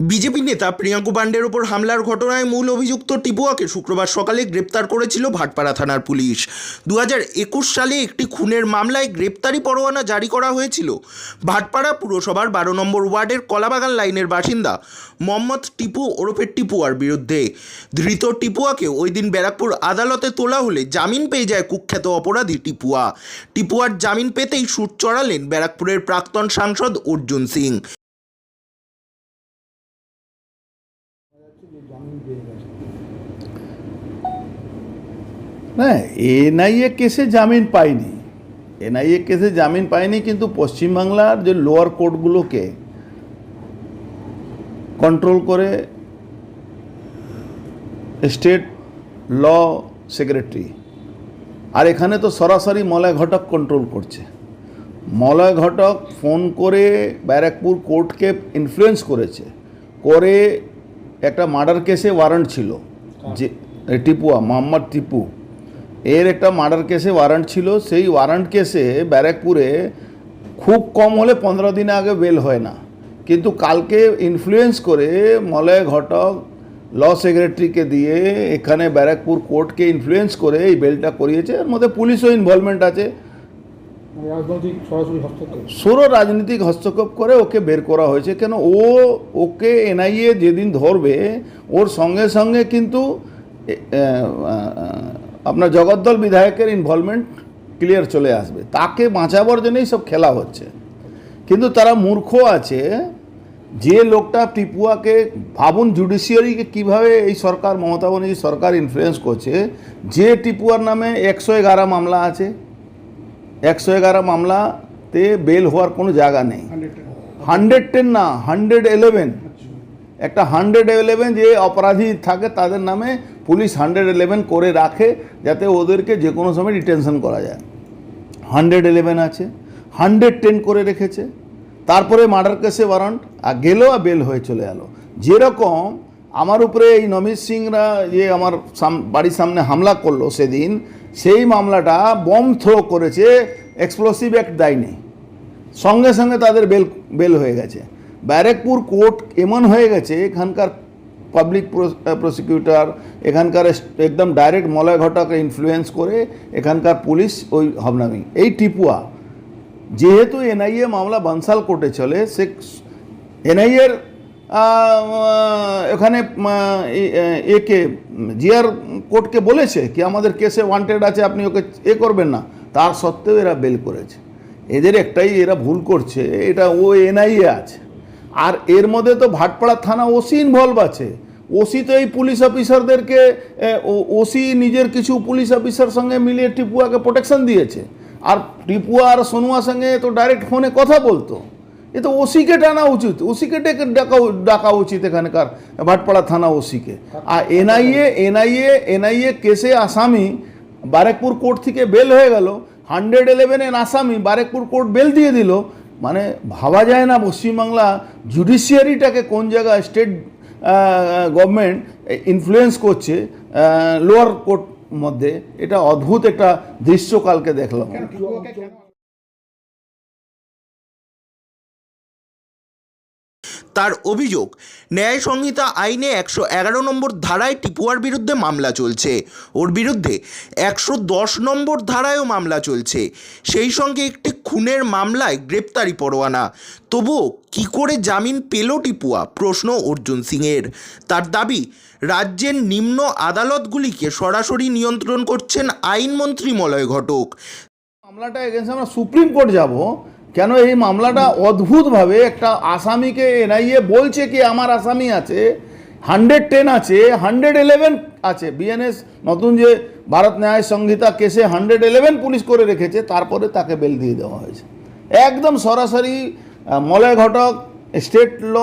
BJP নেতা প্রিয়াঙ্কু পাণ্ডের ওপর হামলার ঘটনায় মূল অভিযুক্ত টিপুয়াকে শুক্রবার সকালে গ্রেপ্তার করেছিল ভাটপাড়া থানার পুলিশ। দু সালে একটি খুনের মামলায় গ্রেপ্তারি পরোয়ানা জারি করা হয়েছিল। ভাটপাড়া পুরসভার বারো নম্বর ওয়ার্ডের কলাবাগান লাইনের বাসিন্দা মোহাম্মদ টিপু ওরফে টিপুয়ার বিরুদ্ধে। ধৃত টিপুয়াকে ওই দিন ব্যারাকপুর আদালতে তোলা হলে জামিন পেয়ে যায় কুখ্যাত অপরাধী টিপুয়া। টিপুয়ার জামিন পেতেই সুর চড়ালেন ব্যারাকপুরের প্রাক্তন সাংসদ অর্জুন সিং। না এনআইএ কেসে জামিন পায়নি এনআইএ কেসে জামিন পায়নি কিন্তু পশ্চিমবাংলার যে লোয়ার কোর্টগুলোকে কন্ট্রোল করে স্টেট ল সেক্রেটারি আর এখানে তো সরাসরি মলয় ঘটক কন্ট্রোল করছে। মলয় ঘটক ফোন করে ব্যারাকপুর কোর্টকে ইনফ্লুয়েন্স করেছে। করে একটা মার্ডার কেসে ওয়ারেন্ট ছিল, যে টিপুয়া মোহাম্মদ টিপু। এর একটা মার্ডার কেসে ওয়ারেন্ট ছিল, সেই ওয়ারেন্ট কেসে ব্যারাকপুরে খুব কম হলে পনেরো দিন আগে বেল হয় না। কিন্তু কালকে ইনফ্লুয়েন্স করে মলয় ঘটক ল সেক্রেটারিকে দিয়ে এখানে ব্যারাকপুর কোর্টকে ইনফ্লুয়েন্স করে এই বেলটা করিয়েছে। এর মধ্যে পুলিশও ইনভলভমেন্ট আছে। সরাসরি হস্তক্ষেপ। সৌর রাজনৈতিক হস্তক্ষেপ করে ওকে বের করা হয়েছে। কেন ও ওকে এনআইএ যেদিন ধরবে, ওর সঙ্গে সঙ্গে কিন্তু আপনার জগদ্দল বিধায়কের ইনভলভমেন্ট ক্লিয়ার চলে আসবে। তাকে বাঁচাবার জন্যই সব খেলা হচ্ছে। কিন্তু তারা মূর্খ আছে, যে লোকটা টিপুয়াকে ভাবুন জুডিশিয়ারিকে কীভাবে এই সরকার, মমতা ব্যানার্জি সরকার ইনফ্লুয়েন্স করছে, যে টিপুয়ার নামে একশো এগারো মামলা আছে একশো এগারো মামলাতে বেল হওয়ার কোনো জায়গা নেই। হান্ড্রেড টেন না, হান্ড্রেড ইলেভেন একটা হান্ড্রেড ইলেভেন যে অপরাধী থাকে তাদের নামে পুলিশ হান্ড্রেড ইলেভেন করে রাখে যাতে ওদেরকে যে কোনো সময় ডিটেনশন করা যায়। হান্ড্রেড ইলেভেন আছে, হান্ড্রেড টেন করে রেখেছে। তারপরে মার্ডার কেসে ওয়ারান্ট আর গেল আর বেল হয়ে চলে এলো। যেরকম আমার উপরে এই নমিত সিংরা যে আমার সাম, বাড়ির সামনে হামলা করল সেদিন সেই মামলাটা বম থ্রো করেছে এক্সপ্লোসিভ অ্যাক্ট দেয়নি। সঙ্গে সঙ্গে তাদের বেল বেল হয়ে গেছে। ব্যারেকপুর কোর্ট এমন হয়ে গেছে, এখানকার পাবলিক প্রসিকিউটর এখানকার একদম ডাইরেক্ট মলয় ঘটককে ইনফ্লুয়েন্স করে এখানকার পুলিশ ওই হবনামি। এই টিপুয়া, যেহেতু এনআইএ মামলা বানসাল কোর্টে চলে, সে, এনআইএর এখানে একে জিআর কোর্টকে বলেছে কি আমাদের কেসে ওয়ান্টেড আছে, আপনি ওকে এ করবেন না। তার সত্ত্বেও এরা বেল করেছে। এদের একটাই, এরা ভুল করছে। এটা ও এনআইএ আছে। আর এর মধ্যে তো ভাটপাড়া থানা ওসি ইনভলভ আছে। ওসি তো এই পুলিশ অফিসারদেরকে ওসি নিজের কিছু পুলিশ অফিসার সঙ্গে মিলিয়ে টিপুয়াকে প্রোটেকশন দিয়েছে। আর টিপুয়া আর সোনুয়ার সঙ্গে তো ডাইরেক্ট ফোনে কথা বলতো। এ তো ওসিকে টানা উচিত, ওসিকে ডেকে ডাকা ডাকা উচিত এখানকার, ভাটপাড়া থানা ওসিকে। আর এনআইএ এনআইএ এনআইএ কেসে আসামি বারেকপুর কোর্ট থেকে বেল হয়ে গেল, হান্ড্রেড ইলেভেনের আসামি বারেকপুর কোর্ট বেল দিয়ে দিল মানে ভাবা যায় না পশ্চিমবাংলা জুডিশিয়ারিটাকে কোন জায়গায় স্টেট গভর্নমেন্ট ইনফ্লুয়েন্স করছে লোয়ার কোর্ট মধ্যে, এটা অদ্ভুত একটা দৃশ্য কালকে দেখলাম তার অভিযোগ, ন্যায় সংহিতা আইনে একশো এগারো নম্বর ধারায় টিপুয়ার বিরুদ্ধে মামলা চলছে। ওর বিরুদ্ধে একশো দশ নম্বর ধারায়ও মামলা চলছে। সেই সঙ্গে একটি খুনের মামলায় গ্রেপ্তারি পরোয়ানা। তবুও কি করে জামিন পেল টিপুয়া? প্রশ্ন অর্জুন সিংয়ের। তার দাবি, রাজ্যের নিম্ন আদালতগুলিকে সরাসরি নিয়ন্ত্রণ করছেন আইনমন্ত্রী মলয় ঘটক। মামলাটা এগেন্সে আমরা সুপ্রিম কোর্ট যাব। কেন এই মামলাটা অদ্ভুতভাবে একটা আসামিকে এনআইএ বলছে কি আমার আসামি আছে হান্ড্রেড টেন আছে হান্ড্রেড ইলেভেন আছে। বিএনএস নতুন যে ভারত ন্যায় সংহিতা কেসে হান্ড্রেড ইলেভেন পুলিশ করে রেখেছে, তারপরে তাকে বেল দিয়ে দেওয়া হয়েছে। একদম সরাসরি Malay Ghatak state law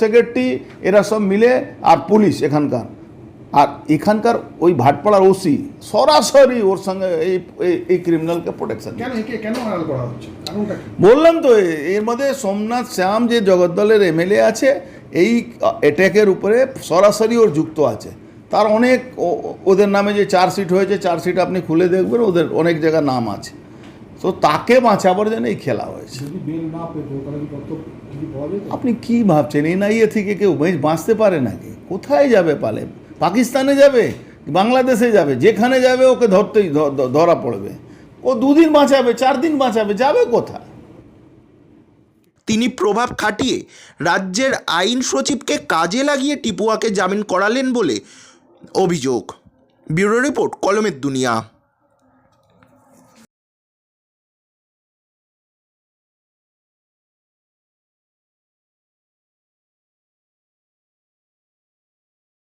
secretary এরা সব মিলে আর পুলিশ এখানকার। আর এখানকার ওই ভাটপাড়ার ওসি সরাসরি ওর সঙ্গে এই এই- এই ক্রিমিনালকে প্রোটেকশন বললাম তো এর মধ্যে সোমনাথ শ্যাম যে জগদ্দলের এমএলএ আছে এই অ্যাট্যাকের উপরে সরাসরি ওর যুক্ত আছে। তার অনেক ওদের নামে যে চার্জশিট হয়েছে চার্জশিট আপনি খুলে দেখবেন ওদের অনেক জায়গায় নাম আছে। তো তাকে বাঁচাবার জন্য এই খেলা হয়েছে। আপনি কি ভাবছেন? এনআইএ থেকে কেউ বেঁচ- বাঁচতে পারে নাকি? কোথায় যাবে পালে? পাকিস্তানে যাবে, বাংলাদেশে যাবে, যেখানে যাবে ওকে ধরতেই ধরা পড়বে। ও দুদিন বাঁচাবে চার দিন বাঁচাবে, যাবে কোথা তিনি প্রভাব খাটিয়ে রাজ্যের আইন সচিবকে কাজে লাগিয়ে টিপুয়াকে জামিন করালেন বলে অভিযোগ। ব্যুরো রিপোর্ট, কলমের দুনিয়া।